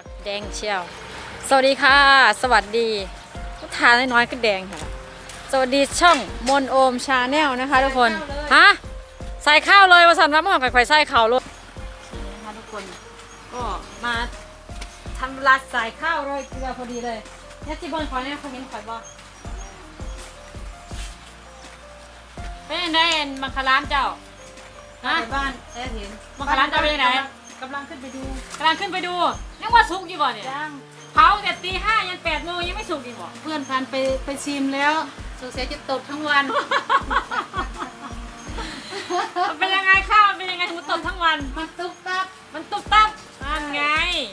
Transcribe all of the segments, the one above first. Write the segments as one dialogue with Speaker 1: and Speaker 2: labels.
Speaker 1: กแดงเชียว สวัสดีค่ะ สวัสดีทุกทานน้อยๆก็แดงค่ะ สวัสดีช่องมนโอมชาแนลนะคะ ทุกคน ฮะ ใส่ข้าวเลยประสันรับมาไข่ใส่ข้าวเลยนี่นะคะทุกคน ก็มาทำรัดใส่ข้าวเลยเกลือพอดีเลยเนี่ยจีบอลขอเนี่ยคอมเมนต์ขอยบอกเป็นยังไงมังคลามเจ้าฮะ
Speaker 2: ไปบ้านแอร์เห็น
Speaker 1: มังคลามเจ้าเป็นยังไง
Speaker 2: กำลังขึ้นไปดู
Speaker 1: กำลังขึ้นไปดูยังว่าสุกอยู่บ่เนี่ย
Speaker 2: ย่าง
Speaker 1: เผาแต่ตีห้ายันแปดโมงยังไม่สุกอีกบ่
Speaker 2: เพื่อนพันไปไปชิมแล้วสงสัยจะตกทั้งวัน
Speaker 1: มันเป็นยังไงข้าวมันเป็นยังไงถึงต้มทั้งวัน
Speaker 2: มันตุ๊บตับ
Speaker 1: มันตุบตับนั่นไง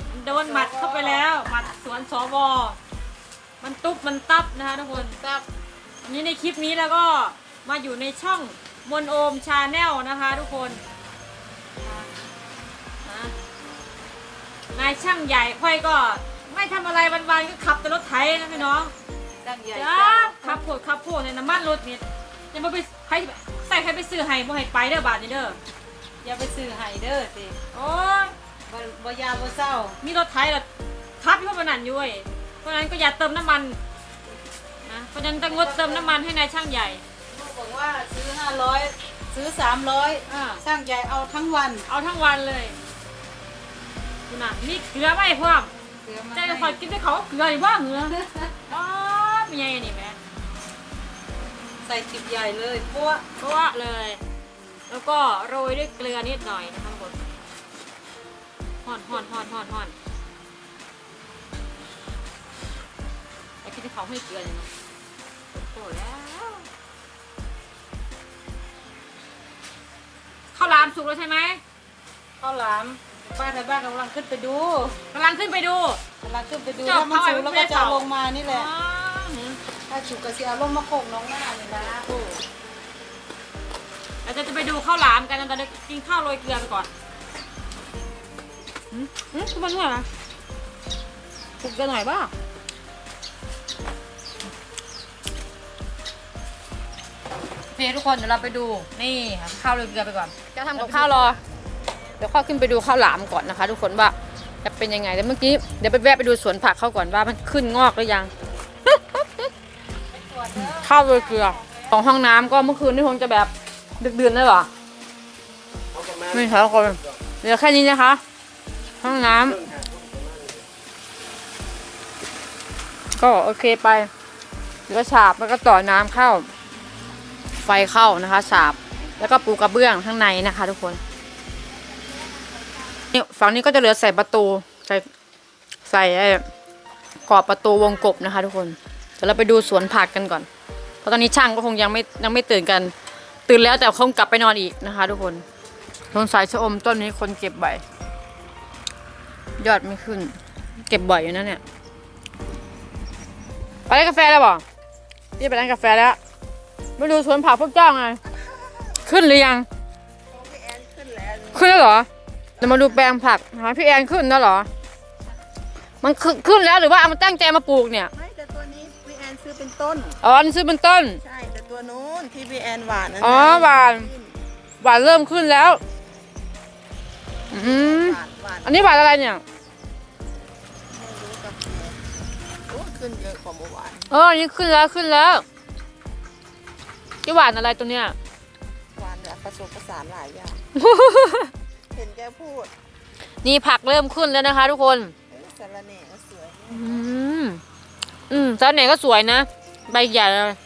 Speaker 1: มันโดนหมัดเข้าไปแล้วหมัดสวนสวมันตุบมันตับนะคะทุกคน
Speaker 2: ตับ
Speaker 1: อันนี้ในคลิปนี้แล้วก็มาอยู่ในช่องมนโอมชาแนลนะคะ ทุกคน นายช่างใหญ่ค่อยก็ไม่ทำอะไรวันๆก็ขับแต่รถไถนะพี่น้อง
Speaker 2: ดังใหญ่
Speaker 1: จ้าขับโพดขับโพดในน้ำมันรถเนี่ยยังไม่ไปใครใส่ใครไปซื้อให้บ่ให้ไปเด้อบาทนี่เด้อ
Speaker 2: อย่าไปซื้อไฮเดอร์สิ
Speaker 1: โอ้ย
Speaker 2: บ่บ่ยาบ่เศร้า
Speaker 1: มีรถไถรถขับอยู่บนนั้นอยู่เว้ยเพราะฉะนั้นก็อย่าเติมน้ำมันนะเพราะฉะนั้นต้องงดเติมน้ำมันให้นายช่างใหญ่
Speaker 2: ลูกบอกว่าซื้อ500ซื้อ300
Speaker 1: อ่า
Speaker 2: ช่างใหญ่เอาทั้งวัน
Speaker 1: เอาทั้งวันเลย คุณน่ะมีเกลือไหมพร้อม
Speaker 2: เสือมา
Speaker 1: ใจจะคอยกินด้วยเขาเกลืออีกว่าเหงืออ๋อมีไงนี่แม่
Speaker 2: ใส่จิบใหญ่เลยปั้ว
Speaker 1: เพราะว่าเลย แล้วก็โรยด้วยเกลือนิดหน่อยนะคะทุกคนห่อนห่อนห่อนห่อนห่อนไอ้คิดที่เขาให้เกลือเนี่ยเนาะโอ้โหแล้วข้าวหลามสุกแล้วใช่ไหม
Speaker 2: ข้าวหลาม ป้าไทยบ้านกำลังขึ้นไปดู
Speaker 1: กำลังขึ้นไปดู
Speaker 2: กำลังขึ้นไปดู
Speaker 1: เจ้า
Speaker 2: ถ้ามัน
Speaker 1: เข้า
Speaker 2: สูง
Speaker 1: ไป
Speaker 2: แล้ว
Speaker 1: ไม่
Speaker 2: ก็
Speaker 1: ได้
Speaker 2: จะเอา
Speaker 1: เผา
Speaker 2: ลงมานี่แหละ
Speaker 1: อ๋อหือ
Speaker 2: ถ้าฉุกกระเสียเอาลงมาโขกน้องหน้านี่นะ
Speaker 1: เราจะไปดูข้าวหลามกันนะตอนนี้กินข้าวโรยเกลือไปก่อนอืมอืมคุณมันว่าไงปลุกกันหน่อยบ้านี่ทุกคนเดี๋ยวเราไปดู นี่ค่ะข้าวโรยเกลือไปก่อนจะทำกับข้าวรอ เดี๋ยวข้อขึ้นไปดูข้าวหลามก่อนนะคะ ทุกคนว่าจะเป็นยังไงแต่เมื่อกี้เดี๋ยวไปแวะไปดูสวนผักเขาก่อนว่ามันขึ้นงอกหรือยังข้าวโรยเกลือของห้องน้ำก็เมื่อคืนนี่คงจะแบบดึกดื่นเลยเหรอไม่ใช่ทุกคนเหลือแค่นี้นะคะ ห้องน้ำก็โอเคไปเดี๋ยวฉาบแล้วก็ต่อน้ำเข้า ไฟเข้านะคะฉาบ แล้วก็ปูกระเบื้องข้างในนะคะ ทุกคน ฝั่งนี้ก็จะเหลือใส่ประตูใส่ใส่ไอ้ขอบประตูวงกบนะคะ ทุกคนเดี๋ยวเราไปดูสวนผักกันก่อน เพราะตอนนี้ช่างก็คงยังไม่ยังไม่ตื่นกัน ตื่นแล้วแต่คงกลับไปนอนอีกนะคะ ทุกคนต้นสายชะอมต้นนี้คนเก็บบ่อยยอดไม่ขึ้น เก็บบ่อยอยู่นะเนี่ยไปร้านกาแฟแล้วบ่พี่ไปร้านกาแฟแล้วมาดูสวนผักพวกเจ้าไงขึ้นหรือยังขึ้นแล้วเหรอ เดี๋ยวมาดูแปลงผักหาพี่แอนขึ้นแล้วเหรอ มันขึ้นขึ้นแล้วหรือว่าเอามาตั้งใจมาปลูกเนี่ย
Speaker 3: ไม่แต่ตัวนี้พี่แอนซื้อเป็นต้น
Speaker 1: อ๋อนี่ซื้อเป็นต้น
Speaker 3: ใช่แต่ตัวนู้นที่พี่แอนหวานนั่น
Speaker 1: อ๋อ
Speaker 3: นะ
Speaker 1: หวาน หวานเริ่มขึ้นแล้ว อืม
Speaker 3: หวานหวาน
Speaker 1: อันนี้หวานอะไรเนี่ย
Speaker 3: ไม่รู้กับโอ้ขึ้นเยอะกว่าเมื่อวาน
Speaker 1: เอออันนี้ขึ้นแล้วขึ้นแล้วที่หวานอะไรตัวเนี้ย
Speaker 3: หวานแบบผสมผสานหลายอย่าง เห็นแกพูด
Speaker 1: นี่ผักเริ่มขึ้นแล้วนะคะ ทุกคน
Speaker 3: เอ้ยสาระเน่ก็สวย
Speaker 1: อืมอืมต้นไหนก็สวยนะใบใหญ่เลย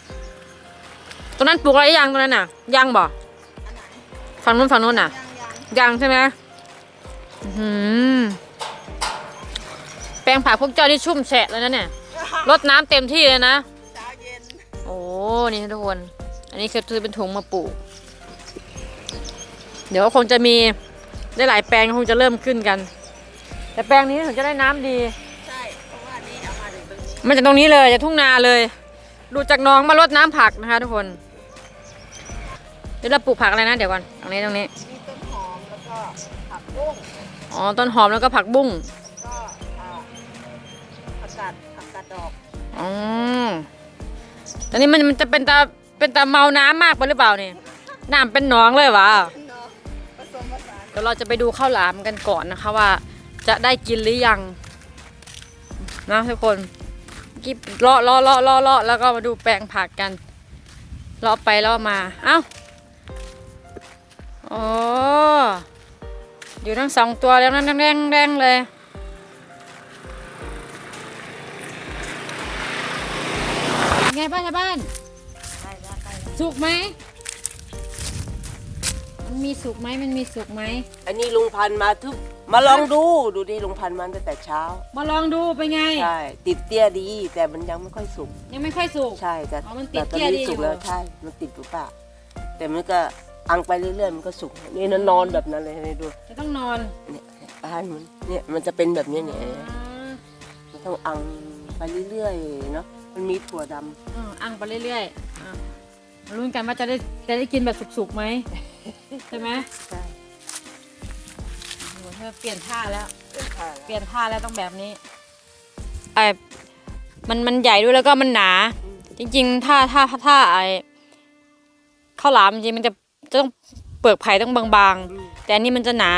Speaker 1: ตรงนั้นปลูกอะไรยังตรงนั้นน่ะยังบ่
Speaker 3: อันไหน
Speaker 1: ฝั่งนู้นฝั่งนู้นน่ะ
Speaker 3: ยังยัง
Speaker 1: ยังใช่ไหมอื้อหือแปลงผักพวกเจ้านี่ชุ่มแฉะแล้วนะเนี่ยรดน้ำเต็มที่เลยนะ
Speaker 3: เช้าเย็น
Speaker 1: โอ้ นี่ทุกคน อันนี้คือซื้อเป็นถุงมาปลูก เดี๋ยวก็คงจะมี ได้หลายแปลงคงจะเริ่มขึ้นกัน แต่แปลงนี้ถึงจะได้น้ำดี
Speaker 3: ใช่ เพราะว่านี่เอามาถึงตรงนี้
Speaker 1: มาจากตรงนี้เลยจากทุ่งนาเลย ดูจากหน้องมารดน้ำผักนะคะ ทุกคน เดี๋ยวเราปลูกผักอะไรนะเดี๋ยวก่อนตรงนี้ตรงนี้
Speaker 3: มีต้นหอมแล้วก็ผักบุ้ง
Speaker 1: อ๋อ ต้นหอมแล้วก็ผักบุ้ง
Speaker 3: ก็อ่าผักกาดผักกาดดอก
Speaker 1: อ๋อแต่นี่มันมันจะเป็นตาเป็นตาเมาน้ำมากไปหรือเปล่าเนี่ยน้ำเป็นหนองเลยวะ ดี๋ยวเราจะไปดูข้าวหลามกันก่อนนะคะว่า จะได้กินหรือยังนะทุกคนกิบเลาะเลาะเลาะเลาะเลาะแล้วก็มาดูแปลงผักกันเลาะไปเลาะมา เอ้าโอ้อยู่ทั้งสองตัวแล้วนั่นแดงแดงๆเลยเป็นไงบ้านชาวบ้านสุกไหม มันมีสุกไหมมันมีสุกไหม
Speaker 4: อันนี้ลุงพันธุ์มาทุกมาลองดูดูดิลุงพันธุ์มาตั้งแต่เช้า
Speaker 1: มาลองดูเป็นไง
Speaker 4: ใช่ติดเตี้ยดี แต่มันยังไม่ค่อยสุก
Speaker 1: ยังไม่ค่อยสุก
Speaker 4: ใช่แต่
Speaker 1: อ๋อมันติด
Speaker 4: แต่ตอน
Speaker 1: เตี้ยดี
Speaker 4: นี้สุก
Speaker 1: อยู่
Speaker 4: แล้วใช่ มันติดอยู่ป่ะแต่มันก็อังไปเรื่อยๆมันก็สุกนี่นนอนแบบนั้นเลยให้ดู
Speaker 1: จะต้องนอน
Speaker 4: เนี่ยบ้านมันเนี่ยมันจะเป็นแบบนี้เนี่ยมันต้องอังไปเรื่อยๆเนาะมันมีถั่วดำ
Speaker 1: อ่าอังไปเรื่อยๆอ่ามา ลุ้นกันว่าจะได้จะได้กินแบบสุกๆไหมใช่ไหม
Speaker 4: ใช่
Speaker 1: โอ้โหเธอเปลี่ยนท่าแล้ว
Speaker 4: เป็นข้าว
Speaker 1: เปลี่ยนท่าแล้วต้องแบบนี้ไอ้มันมันใหญ่ด้วยแล้วก็มันหนา จริงๆถ้าถ้าถ้าไอ้ข้าวหลามจริงๆมันจะจะต้องเปลือกไผ่ต้องบางๆ แต่อันนี้มันจะหนา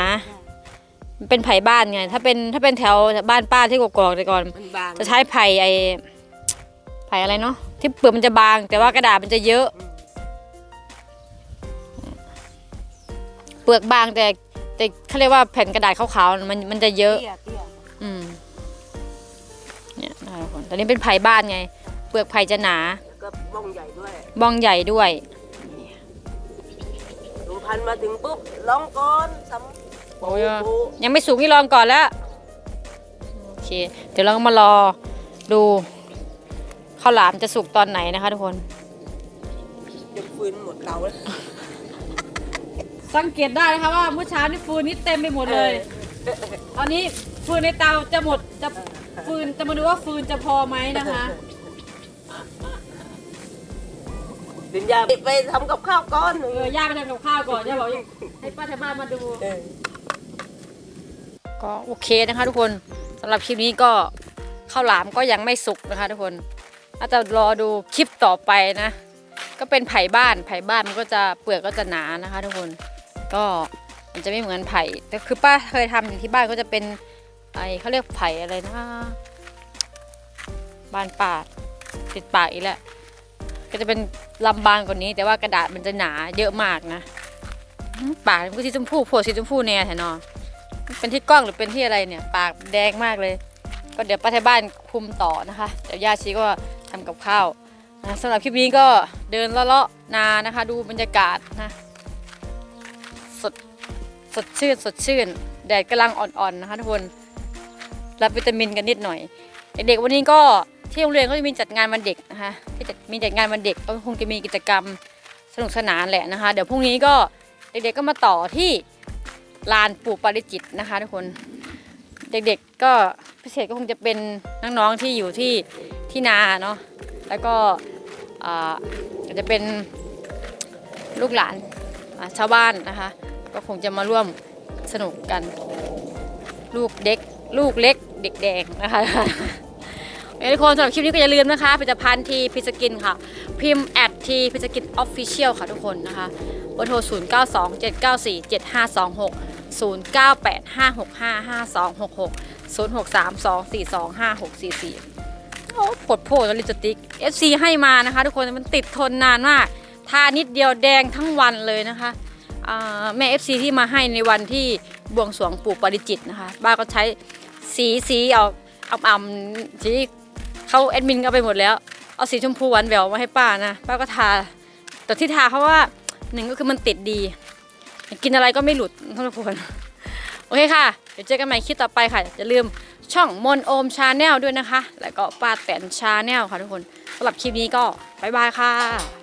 Speaker 1: มันเป็นไผ่บ้านไง ถ้าเป็นถ้าเป็นแถวบ้านป้าที่กกอกแต่ก่อน
Speaker 4: มันบาง
Speaker 1: จะใช้ไผ่ไอ้ไผ่อะไรเนาะที่เปลือกมันจะบาง แต่ว่ากระดาษมันจะเยอะ เปลือกบางแต่แต่เขาเรียกว่าแผ่นกระดาษขาวๆมันมันจะเยอะ
Speaker 4: เตี้ยเตี้ย
Speaker 1: อืมเนี่ยนะคะทุกคนตอนนี้เป็นไผ่บ้านไง เปลือกไผ่จะหนา
Speaker 4: แล้วก็บ้องใหญ่ด้วย
Speaker 1: บ้องใหญ่ด้วย
Speaker 4: ลุงพันธุ์มาถึงปุ๊บลองก่อนสำ
Speaker 1: โอ้ย
Speaker 4: ปู
Speaker 1: ยังไม่สูงนี่ลองก่อนแล้ว โอเค เดี๋ยวเราก็มารอดูข้าวหลามจะสุกตอนไหนนะคะทุกคน
Speaker 4: เดี๋ยวฟืนหมดเตาแล้ว
Speaker 1: สังเกตได้นะคะว่าเมื่อเช้านี่ฟืนนี่เต็มไปหมดเลย ตอนนี้ฟืนในเตาจะหมดจะฟืนจะมาดูว่าฟืนจะพอไหมนะคะ
Speaker 4: เดินยาไปทำกับข้าวก่อน
Speaker 1: เออย่าไปทำกับข้าวก่อนย่าบอกให้ป้าที่บ้านมาดู
Speaker 4: เออ
Speaker 1: ก็โอเคนะคะทุกคนสำหรับคลิปนี้ก็ข้าวหลามก็ยังไม่สุกนะคะ ทุกคนอาจจะรอดูคลิปต่อไปนะ ก็เป็นไผ่บ้านไผ่บ้านมันก็จะเปลือกก็จะหนานะคะ ทุกคน ก็มันจะไม่เหมือนไผ่แต่คือป้าเคยทำอยู่ที่บ้านก็จะเป็นไอเขาเรียกไผ่อะไรนะบานปาดติดปากอีกแล้วก็จะเป็นลำบางกว่านี้ แต่ว่ากระดาษมันจะหนาเยอะมากนะปากมันก็สีชมพูโผล่สีชมพูแน่แท้นอะเป็นที่กล้องหรือเป็นที่อะไรเนี่ย ปากแดงมากเลย ก็เดี๋ยวป้าไทยบ้านคุมต่อนะคะเดี๋ยวย่าชีก็ทำกับข้าวนะสำหรับคลิปนี้ก็เดินเลาะๆนานะคะ ดูบรรยากาศนะ สดสดชื่นสดชื่น แดดกำลังอ่อนๆนะคะทุกคน รับวิตามินกันนิดหน่อย เด็กๆวันนี้ก็ที่โรงเรียนก็จะมีจัดงานวันเด็กนะคะที่จะมีจัดงานวันเด็กก็คงจะมีกิจกรรมสนุกสนานแหละนะคะ เดี๋ยวพรุ่งนี้ก็เด็กๆก็มาต่อที่ลานปู่ปาริจิตนะคะทุกคนเด็กๆก็พิเศษก็คงจะเป็นน้องๆที่อยู่ที่ที่นาเนาะแล้วก็อาจจะเป็นลูกหลานชาวบ้านนะคะ ก็คงจะมาร่วมสนุกกัน ลูกเด็ก ลูกเล็ก เด็กแดงนะคะโอเคทุกคนสำหรับคลิปนี้ก็อย่าลืมนะคะ ผลิตภัณฑ์ทีพิสกินค่ะ พิมพ์แอดทีพิสกินออฟฟิเชียลค่ะทุกคนนะคะเบอร์โทร 0 9 2 7 9 4 7 5 2 6 0 9 8 5 6 5 5 2 6 6 0 6 3 2 4 2 5 6 4 4โอ้ผดโผล่ลิปสติก FC ให้มานะคะ ทุกคนมันติดทนนานมาก ทานิดเดียวแดงทั้งวันเลยนะคะ แม่ FC ที่มาให้ในวันที่บวงสรวงปู่ปาริจิตนะคะบ้าก็ใช้สีสีเอาอ่ำๆสีเขาแอดมินก็เอาไปหมดแล้ว เอาสีชมพูหวานแหววมาให้ป้านะป้าก็ทาแต่ที่ทาเพราะว่าหนึ่งก็คือมันติดดี กินอะไรก็ไม่หลุดทุกคนโอเคค่ะ เดี๋ยวเจอกันใหม่คลิปต่อไปค่ะอย่าลืมช่องมนโอมชาแนลด้วยนะคะ แล้วก็ป้าแตนชาแนลค่ะทุกคนสำหรับคลิปนี้ก็บ๊ายบายค่ะ